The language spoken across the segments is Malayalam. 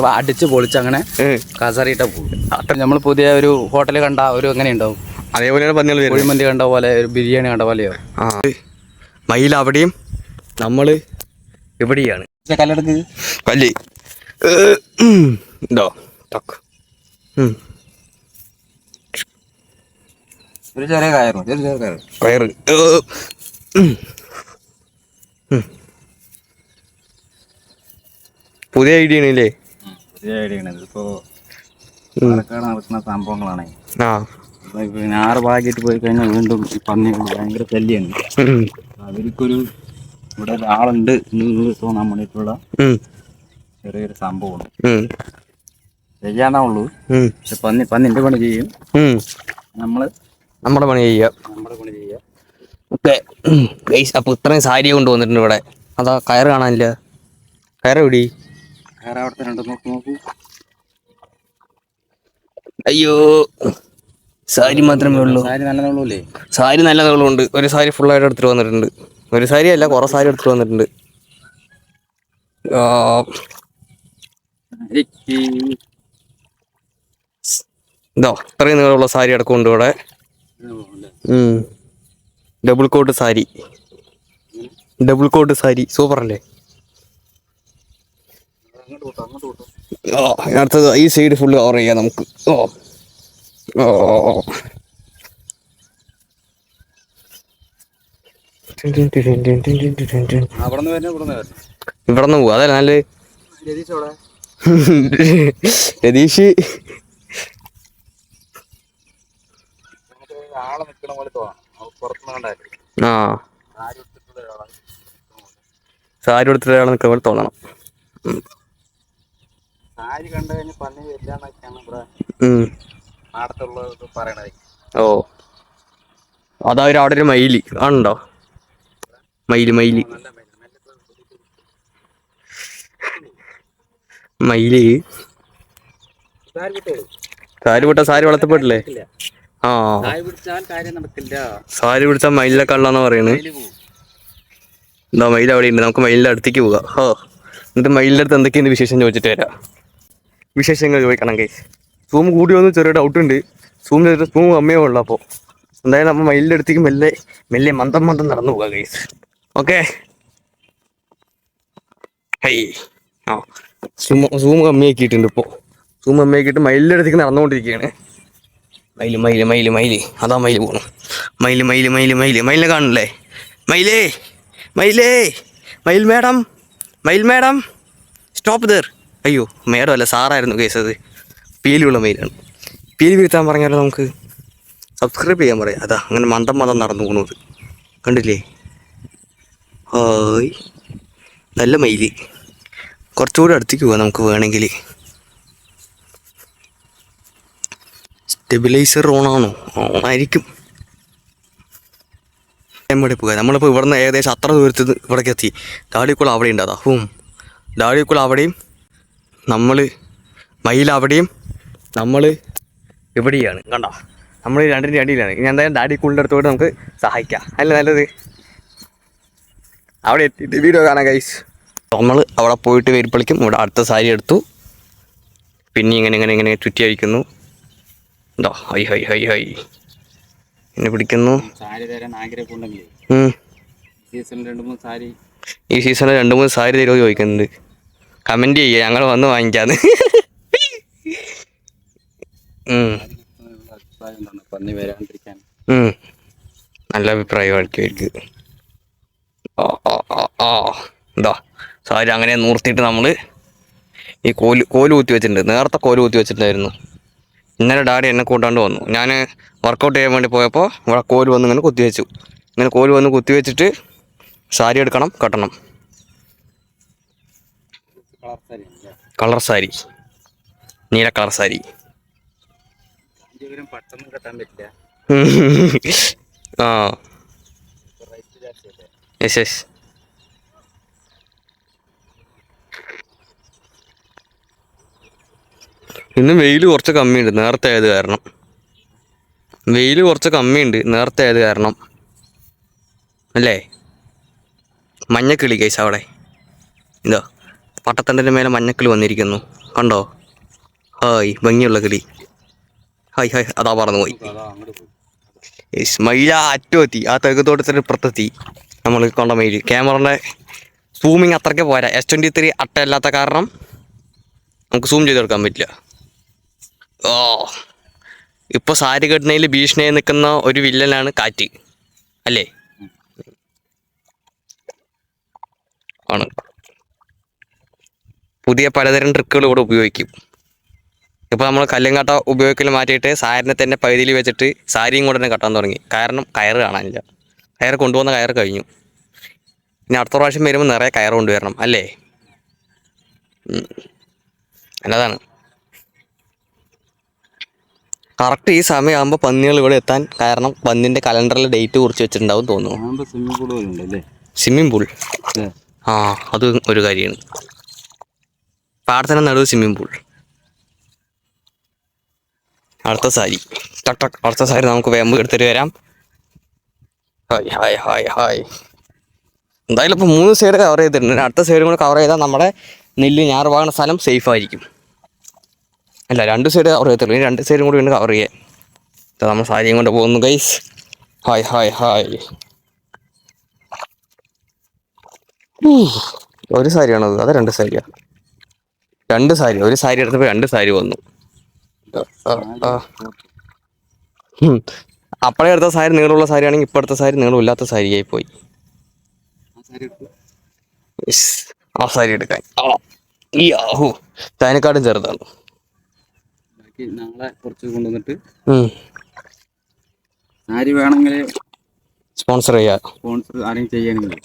അടിച്ച് പൊളിച്ച് അങ്ങനെ കസറിയിട്ട പോകും നമ്മൾ പുതിയ ഒരു ഹോട്ടൽ കണ്ട ഒരു എങ്ങനെ ഉണ്ടാവും അതേപോലെയാണ് വരുന്നത്. കുഴിമന്തി കണ്ട പോലെ ഒരു ബിരിയാണി കണ്ട പോലെയോ ആ. മയിൽ അവിടെയും നമ്മൾ ഇവിടെയാണ്. കല്ലെടുക്ക് കല്ല് ഉണ്ടോ ടക്ക്. ഒരു ചെറിയ കയറും ഒരു ചെറിയ കയറും. പുതിയ ഐഡിയ ആണല്ലേ? ഇതിപ്പോ പാലക്കാട് നടക്കുന്ന സംഭവങ്ങളാണ്. പിന്നെ ആറ് ഭാഗ്യമായിട്ട് പോയി കഴിഞ്ഞാൽ വീണ്ടും ഈ പന്നികൾ ഭയങ്കര ശല്യാണ്. അവർക്കൊരു ഇവിടെ ഒരാളുണ്ട് എന്ന് തോന്നാൻ വേണ്ടിയിട്ടുള്ള. ചെറിയൊരു സംഭവമാണ്. ചെയ്യാനാവുള്ളൂ. പക്ഷെ പന്നി പന്നിന്റെ പണി ചെയ്യും. നമ്മൾ നമ്മുടെ പണി ചെയ്യാം. നമ്മുടെ പണി ചെയ്യാം. ഓക്കെ. അപ്പോൾ ഇത്രയും സാരി കൊണ്ടുവന്നിട്ടുണ്ട് ഇവിടെ. അതാ കയറ് കാണാനില്ല. കയറ് എവിടെ വേറെ അവിടുത്തെ രണ്ട് നോക്ക് നോക്കൂ. അയ്യോ സാരി മാത്രമേ ഉള്ളൂ. സാരി നല്ലതുള്ളൂല്ലേ സാരി നല്ല ഒരു സാരി ഫുൾ ആയിട്ട് എടുത്തിട്ട് വന്നിട്ടുണ്ട്. ഒരു സാരി അല്ല കുറെ സാരി എടുത്തിട്ട് വന്നിട്ടുണ്ട്. ഇതോ ഇത്രയും നീളമുള്ള സാരി അടക്കമുണ്ട് ഇവിടെ. Double coat sari. Double coat sari. Super അല്ലേ അങ്ങോട്ട് കൂട്ടോ അങ്ങോട്ട് കൂട്ടോ ഓ അടുത്തത് ഈ സൈഡ് ഫുള്ള് കവർ ചെയ്യാം നമുക്ക്. ഓ. ഓ ഇവിടെ നിന്ന് പോവാ അതല്ല നല്ല രതീഷ് ആ. സാരി എടുത്തിട്ടുള്ള എടുത്തിട്ട് ഒരാൾ നിൽക്കുന്ന പോലെ തോന്നണം. സാരി കണ്ടു കഴിഞ്ഞാൽ പന്നി വരില്ലാന്നൊക്കെയാണ് ഇവിടെ. നാടത്തുള്ളത് പറയണത്. ഓ. അതാ ഒരു അവിടെ ഒരു മയിൽ. ആണുണ്ടോ മയിൽ മയിൽ. മയിൽ സാരി വിട്ട സാരി വളർത്തപ്പെട്ടില്ലേ? ആ. സാരി പിടിച്ചാൽ മയിലിനെ കള്ളാന്നാ പറയണേ. എന്താ മയിൽ അവിടെ ഉണ്ട് നമുക്ക് മയിലിന്റെ അടുത്തേക്ക് പോകാം. ഹോ. എന്നിട്ട് മയിലിന്റെ അടുത്ത് എന്തൊക്കെയാണ് വിശേഷം ചോദിച്ചിട്ട് വരാം. വിശേഷങ്ങൾ ചോദിക്കണം. കേസ് സൂം കൂടി വന്ന് ചെറിയ ഡൗട്ട് ഉണ്ട്. സൂം ചെയ്തിട്ട് സൂം അമ്മയോ ഉള്ളു അപ്പോൾ എന്തായാലും നമ്മൾ മയിലിന്റെ അടുത്തേക്ക് മെല്ലെ മെല്ലെ മന്ദം മന്ദം നടന്നു പോകാം കേസ് ഓക്കെ ഹൈ ആ. സൂം സൂം കമ്മിയാക്കിയിട്ടുണ്ട് ഇപ്പോൾ സൂം കമ്മിയാക്കിയിട്ട് മയിലിന്റെ അടുത്തേക്ക് നടന്നുകൊണ്ടിരിക്കുകയാണ്. മയിൽ മയിൽ മയിൽ മയിൽ അതാ മയിൽ പോകണം മയിൽ മയിൽ മയിൽ മയിൽ മയിലിനെ കാണില്ലേ മയിലേ മയിലേ മയിൽ മേഡം മയിൽ മേഡം സ്റ്റോപ്പ് ദർ അയ്യോ മേഡം അല്ല സാറായിരുന്നു കേസ് അത്. പീലിയുള്ള മെയിലാണ് പീലി വീഴ്ത്താൻ പറഞ്ഞാലോ നമുക്ക് സബ്സ്ക്രൈബ് ചെയ്യാൻ പറയാം. അതാ അങ്ങനെ മന്ദം മതം നടന്നു പോകുന്നത് കണ്ടില്ലേ? ഹായ്. നല്ല മയിൽ കുറച്ചുകൂടി അടുത്തേക്ക് പോവാം നമുക്ക് വേണമെങ്കിൽ. സ്റ്റെബിലൈസർ ഓണാണോ ഓണായിരിക്കും ടൈമോടെ പോകാം. നമ്മളിപ്പോൾ ഇവിടുന്ന് ഏകദേശം അത്ര ദൂരത്ത് ഇവിടേക്ക് എത്തി. ഡാഡിക്കുളം അവിടെ ഉണ്ട്. അതാ ഹൂം. ഡാഡിക്കുളം അവിടെയും നമ്മൾ മയിൽ അവിടെയും നമ്മൾ ഇവിടെയാണ്. കണ്ടോ? നമ്മൾ രണ്ടിന്റെ അടിയിലാണ്. ഇനി എന്തായാലും ഡാഡി കൂടുതലെടുത്തോട് നമുക്ക് സഹായിക്കാം. അല്ല നല്ലത്? അവിടെ എത്തിയിട്ട് വീഡിയോ കാണാം ഗൈസ് നമ്മൾ അവിടെ പോയിട്ട് വരുമ്പോഴേക്കും ഇവിടെ അടുത്ത സാരി എടുത്തു. പിന്നെ ഇങ്ങനെ ഇങ്ങനെ ഇങ്ങനെ ചുറ്റി അയക്കുന്നു എന്തോ ഹൈ ഹൈ ഹൈ ഹൈ. എന്നെ പിടിക്കുന്നു. ഈ സീസണിൽ രണ്ട് മൂന്ന് സാരി തരുമോ ചോദിക്കുന്നുണ്ട്. കമന്റ് ചെയ്യുക ഞങ്ങൾ വന്ന് വാങ്ങിക്കാന്ന്. നല്ല അഭിപ്രായമായിരിക്കും ആ ആ എന്താ സാരി അങ്ങനെ നൂർത്തിയിട്ട് നമ്മൾ ഈ കോൽ കോൽ കുത്തി വെച്ചിട്ടുണ്ട്. നേരത്തെ കോൽ കുത്തി വെച്ചിട്ടുണ്ടായിരുന്നു. ഇന്നലെ ഡാഡി എന്നെ കൂട്ടാണ്ട് വന്നു. ഞാൻ വർക്കൗട്ട് ചെയ്യാൻ വേണ്ടി പോയപ്പോൾ ഇവിടെ കോൽ വന്ന് ഇങ്ങനെ കുത്തി വെച്ചു. ഇങ്ങനെ കോൽ വന്ന് കുത്തി വെച്ചിട്ട് സാരി എടുക്കണം കെട്ടണം. കളർ സാരി നീല കളർ സാരി. ആ. Yes yes. ഇന്ന് വെയിൽ കുറച്ച് കമ്മിയുണ്ട്. നേരത്തെ ആയത് കാരണം. വെയിൽ കുറച്ച് കമ്മിയുണ്ട്. നേരത്തെ ആയത് കാരണം. അല്ലേ? മഞ്ഞക്കിളി കേസ് അവിടെ. ഇതോ. പട്ടത്തണ്ടിന്റെ മേലെ മഞ്ഞക്കിളി വന്നിരിക്കുന്നു. കണ്ടോ? ഹായ് ഭംഗിയുള്ള കിളി. ഹായ് ഹായ് അതാ പറന്നു പോയി. അതാ അങ്ങോട്ട് പോയി മയില അറ്റുമെത്തി ആ തെക്കത്തോട്ടത്തിന് ഇപ്പുറത്തെത്തി. നമ്മൾ കൊണ്ട മയിൽ ക്യാമറയുടെ സൂമിങ് അത്രയ്ക്ക് പോരാ. എസ് ട്വന്റി ത്രീ അട്ടയല്ലാത്ത കാരണം നമുക്ക് സൂം ചെയ്തെടുക്കാൻ പറ്റില്ല. ഓ ഇപ്പോൾ സാരി കെട്ടുന്നതിൽ ഭീഷണിയായി നിൽക്കുന്ന ഒരു വില്ലനാണ് കാറ്റ്. അല്ലേ? ആണ്. പുതിയ പലതരം ട്രിക്കുകൾ ഇവിടെ ഉപയോഗിക്കും. ഇപ്പോൾ നമ്മൾ കല്ലുംകാട്ട ഉപയോഗിക്കൽ മാറ്റിയിട്ട് സാരിനെ തന്നെ പകുതിയിൽ വെച്ചിട്ട് സാരിയും കൂടെ തന്നെ കട്ടാൻ തുടങ്ങി. കാരണം കയറ് കാണാനില്ല. കയർ കൊണ്ടുവന്ന കയർ കഴിഞ്ഞു. ഇനി അടുത്ത പ്രാവശ്യം വരുമ്പോൾ നിറയെ കയർ കൊണ്ടുവരണം അല്ലേ? ഉം. നല്ലതാണ് കറക്റ്റ് ഈ സമയമാകുമ്പോൾ പന്നികൾ ഇവിടെ എത്താൻ കാരണം പന്നിന്റെ കലണ്ടറിൽ ഡേറ്റ് കുറിച്ച് വെച്ചിട്ടുണ്ടാവും തോന്നുന്നു. സ്വിമ്മിംഗ് പൂൾ ആ അത് ഒരു കാര്യമാണ്. പാടത്തിന് നടുവ് സ്വിമ്മിംഗ് പൂൾ അടുത്ത സാരി. ടക്ക് അടുത്ത സാരി നമുക്ക് വേമ്പ് എടുത്തിട്ട് വരാം. Hi hi hi hi. എന്തായാലും ഇപ്പോൾ മൂന്ന് സൈഡ് കവർ ചെയ്തിട്ടുണ്ട്. അടുത്ത സൈഡും കൂടെ കവർ ചെയ്താൽ നമ്മുടെ നെല്ല് ഞാറുപാകുന്ന സ്ഥലം സേഫ് ആയിരിക്കും. അല്ല രണ്ട് സൈഡ് കവർ ചെയ്തിട്ടുള്ളൂ. ഇനി രണ്ട് സൈഡും കൂടി ഉണ്ട് കവർ ചെയ്യാൻ ഇത് നമ്മൾ സാരിയും കൊണ്ട് പോകുന്നു ഗൈസ് ഹായ് ഹായ് ഹായ്. ഒരു സാരിയാണത് അത് രണ്ട് സാരിയാ? രണ്ട് സാരി ഒരു സാരി എടുത്തപ്പോൾ രണ്ട് സാരി വന്നു. അപ്പഴേ എടുത്ത സാരി നീളമുള്ള സാരി ആണെങ്കിൽ ഇപ്പം എടുത്ത സാരി നീളമില്ലാത്ത സാരിയായി പോയി. ആ സാരി ആയി പോയി ആ സാരി എടുക്കാൻ. അതിനെക്കാട്ടും ചെറുതാണ്. നാളെ കുറച്ച് കൊണ്ടുവന്നിട്ട് സാരി വേണമെങ്കിൽ സ്പോൺസർ ചെയ്യാ. സ്പോൺസർ ആരെങ്കിലും.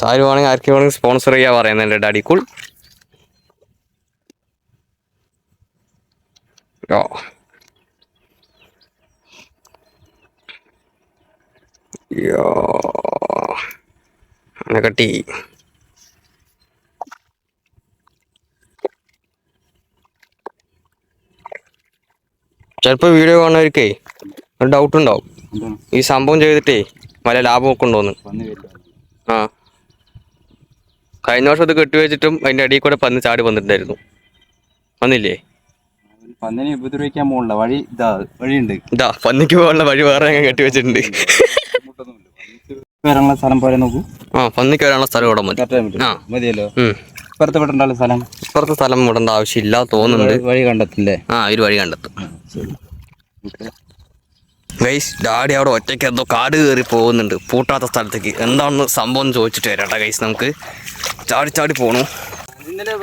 സാരി വേണമെങ്കിൽ ആർക്കും വേണമെങ്കിൽ സ്പോൺസർ ചെയ്യാ പറയുന്നുണ്ട് ഡാഡി. കൂൾ. ഓ യോ കട്ടി ചിലപ്പോൾ വീഡിയോ കാണുന്നവർക്കേ ഒരു ഡൗട്ട് ഉണ്ടാവും. ഈ സംഭവം ചെയ്തിട്ടേ വല്ല ലാഭമൊക്കെ ഉണ്ടോന്ന് ആ. കഴിഞ്ഞ വർഷം അത് കെട്ടിവെച്ചിട്ടും അതിന്റെ അടിയിൽ കൂടെ പന്ന് ചാടി വന്നിട്ടുണ്ടായിരുന്നു. വന്നില്ലേ? പന്നിനെ ഉപദ്രവിക്കാൻ പോകണ്ട വഴി ഇതാ വഴിയുണ്ട്. ഇതാ പന്നിക്ക് പോകാനുള്ള വഴി വേറെ കെട്ടി വെച്ചിട്ടുണ്ട്. വരാനുള്ള സ്ഥലം പോലെ നോക്കൂ. ആ പന്നിക്ക് വരാനുള്ള സ്ഥലം ഇവിടെ മതി. ആ. മതിയല്ലോ. ഉം. ഇപ്പുറത്ത് വിടണ്ടല്ലോ സ്ഥലം? ഇപ്പുറത്തെ സ്ഥലം വിടേണ്ട ആവശ്യമില്ല തോന്നുന്നുണ്ട്. വഴി- കണ്ടെത്തില്ലേ? ആ ഒരു വഴി കണ്ടെത്തും. ഗൈസ് ഡാഡി അവിടെ ഒറ്റയ്ക്ക് എന്തോ കാട് കയറി പോകുന്നുണ്ട്. പൂട്ടാത്ത സ്ഥലത്തേക്ക്. എന്താണെന്ന് സംഭവം ചോദിച്ചിട്ട് വരാട്ടാ ഗൈസ് നമുക്ക്. ചാടി ചാടി പോണു.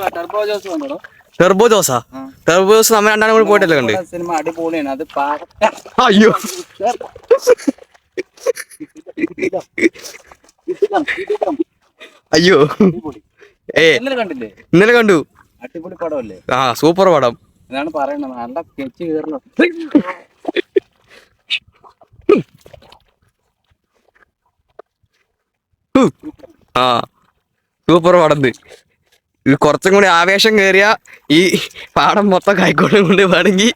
Turbo Jose turbo dosa turbo dosa നമ്മ രണ്ടാളും കൂടി പോയിട്ടല്ലേ കണ്ട്? സിനിമ അടിപൊളിയാണ്. അത് അയ്യോ. അയ്യോ. ഏ. ഇന്നലെ കണ്ടില്ലേ? ഇന്നലെ കണ്ടു. അടിപൊളി പടമല്ലേ? ആ സൂപ്പർ പടം. അതാണ് പറയണത് നല്ല കെച്ച് കയറണം. ആ സൂപ്പർ പടം കുറച്ചും കൂടി ആവേശം കയറിയ ഈ പാടം മൊത്തം കൈക്കോട്ടും കൊണ്ട് വേണമെങ്കിൽ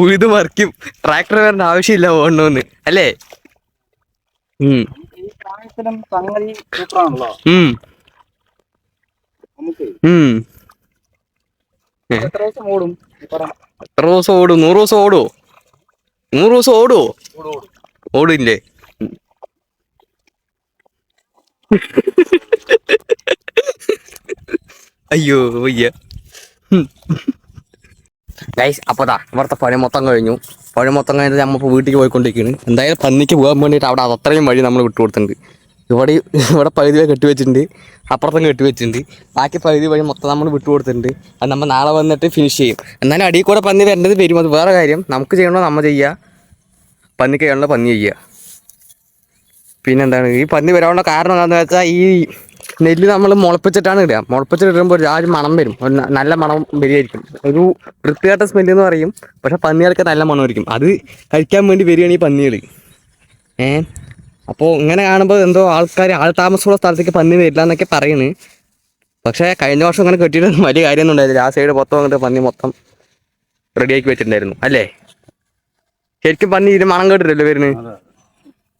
ഉഴുത് മറിക്കും. ട്രാക്ടർ വരേണ്ട ആവശ്യമില്ല പോകണമെന്ന് അല്ലേ? എത്ര ദിവസം ഓടും? നൂറ് ദിവസം ഓടുവോ നൂറ് ദിവസം ഓടുവോ ഓടില്ലേ? അയ്യോ വയ്യ. ഗൈസ് അപ്പോൾ താ ഇവിടുത്തെ പണി മൊത്തം കഴിഞ്ഞു. പണി മൊത്തം കഴിഞ്ഞിട്ട് നമ്മളിപ്പോൾ വീട്ടിൽ പോയിക്കൊണ്ടിരിക്കുകയാണ് എന്തായാലും പന്നിക്ക് പോകാൻ വേണ്ടിയിട്ട് അവിടെ അത് അത്രയും വഴി നമ്മൾ വിട്ടു കൊടുത്തിട്ടുണ്ട്. ഇവിടെ ഇവിടെ പകുതി വഴി കെട്ടി വെച്ചിട്ടുണ്ട്. അപ്പുറത്തും കെട്ടി വെച്ചിട്ടുണ്ട്. ബാക്കി പകുതി വഴി മൊത്തം നമ്മൾ വിട്ടു കൊടുത്തിട്ടുണ്ട്. അത് നമ്മൾ നാളെ വന്നിട്ട് ഫിനിഷ് ചെയ്യും. എന്നാലും അടിയിൽ കൂടെ പന്നി വരേണ്ടത് വരും. അത് വേറെ കാര്യം. നമുക്ക് ചെയ്യണോ നമ്മൾ ചെയ്യുക പന്നിക്ക് ചെയ്യണോ പന്നി ചെയ്യുക പിന്നെന്താണ്? ഈ പന്നി വരാനുള്ള കാരണം എന്താണെന്ന് വെച്ചാൽ ഈ നെല്ല് നമ്മൾ മുളപ്പിച്ചിട്ടാണ് ഇടുക. മുളപ്പിച്ചിട്ട് ഇടുമ്പോൾ ഒരു ആ ഒരു മണം വരും. ഒരു നല്ല മണം വരികയായിരിക്കും. ഒരു വൃത്തികെട്ട സ്മെല്ല് എന്ന് പറയും. പക്ഷെ പന്നികൾക്ക് നല്ല മണമായിരിക്കും. അത് കഴിക്കാൻ വേണ്ടി വരികയാണ് ഈ പന്നികൾ ഏ? അപ്പോൾ ഇങ്ങനെ കാണുമ്പോൾ എന്തോ ആൾക്കാർ ആൾ താമസമുള്ള സ്ഥലത്തേക്ക് പന്നി വരില്ല എന്നൊക്കെ പറയുന്നു പക്ഷേ കഴിഞ്ഞ വർഷം അങ്ങനെ കെട്ടിയിട്ട് വലിയ കാര്യമൊന്നും ഉണ്ടായിരുന്നില്ല ആ സൈഡ് മൊത്തം അങ്ങോട്ട് പന്നി മൊത്തം റെഡിയാക്കി വെച്ചിട്ടുണ്ടായിരുന്നു. അല്ലേ? ശരിക്കും പന്നി ഇതിന് മണം കേട്ടിട്ടല്ലേ വരുന്നത്?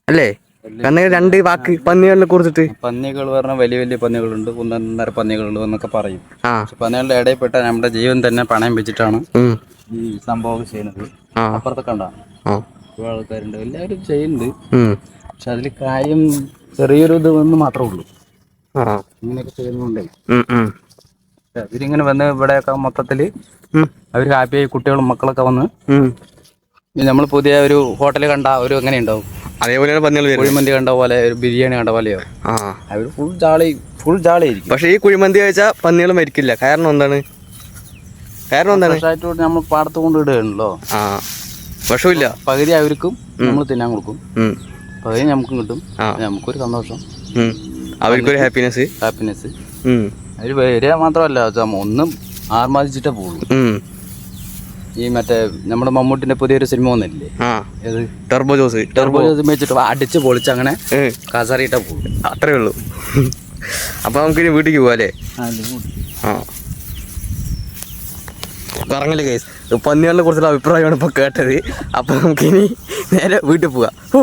അല്ലേ? കണ്ണ രണ്ട് വാക്ക് പന്നികളെ കുറിച്ചിട്ട്? പന്നികൾ പറഞ്ഞാൽ വലിയ വലിയ പന്നികളുണ്ട്. ഒന്നൊന്നര പന്നികളുണ്ട് എന്നൊക്കെ പറയും. പന്നികളുടെ ഇടയിൽപ്പെട്ട നമ്മുടെ ജീവൻ തന്നെ പണയം വെച്ചിട്ടാണ് ഈ സംഭവം ചെയ്യുന്നത്. അപ്പുറത്തൊക്കെ അപ്പുറത്തെ കണ്ട ആൾക്കാരുണ്ട്. എല്ലാവരും ചെയ്യുന്നുണ്ട്. പക്ഷെ അതിൽ കാര്യം ചെറിയൊരു ഇത് വന്ന് മാത്രമേ ഉള്ളൂ. ഇങ്ങനെയൊക്കെ ചെയ്യുന്നുണ്ടേ ഇവരിങ്ങനെ അവരിങ്ങനെ വന്ന് ഇവിടെയൊക്കെ മൊത്തത്തിൽ അവർ ഹാപ്പിയായി കുട്ടികളും മക്കളൊക്കെ വന്ന്. നമ്മൾ പുതിയ ഒരു ഹോട്ടൽ കണ്ട ഒരു എങ്ങനെ ഉണ്ടാവും അതേപോലെയാണ് പന്നികൾ കുഴിമന്തി കണ്ട പോലെ ഒരു ബിരിയാണി കണ്ട പോലെയോ? ആ. അവർ ഫുൾ ജാളി ഫുൾ ജാളിയായിരിക്കും. പക്ഷെ ഈ കുഴിമന്തി കഴിച്ചാൽ പന്നികൾ മരിക്കില്ല. കാരണം എന്താണ്? കാരണം എന്താണ്? ഫ്രഷായിട്ട് നമ്മൾ പാടത്ത് കൊണ്ട് ഇടുകയാണല്ലോ. ആ. വിഷമില്ല. പകുതി അവർക്കും നമ്മൾ തിന്നാൻ കൊടുക്കും. പകുതി നമുക്കും കിട്ടും. നമുക്കൊരു സന്തോഷം. അവർക്കൊരു ഹാപ്പിനെസ് ഹാപ്പിനെസ്. അവർ വരിക മാത്രമല്ല ഒന്നും ആർമാദിച്ചിട്ടേ പോകുള്ളൂ. ഈ മറ്റേ നമ്മുടെ മമ്മൂട്ടിന്റെ പുതിയൊരു സിനിമ വന്നില്ലേ? ഏത്? ടെർബോ ജോസ്. ടെർബോ വെച്ചിട്ട് അടിച്ച് പൊളിച്ച് അങ്ങനെ കസറിയിട്ട പോകും അത്രേ ഉള്ളൂ. അപ്പൊ നമുക്ക് ഇനി വീട്ടിലേക്ക് പോവാല്ലേ ആ പറഞ്ഞില്ലേ കേസ് പന്നികളെ കുറിച്ചുള്ള അഭിപ്രായമാണ് ഇപ്പൊ കേട്ടത്. അപ്പൊ നമുക്കിനി നേരെ വീട്ടിൽ പോവാ. ഹൂ.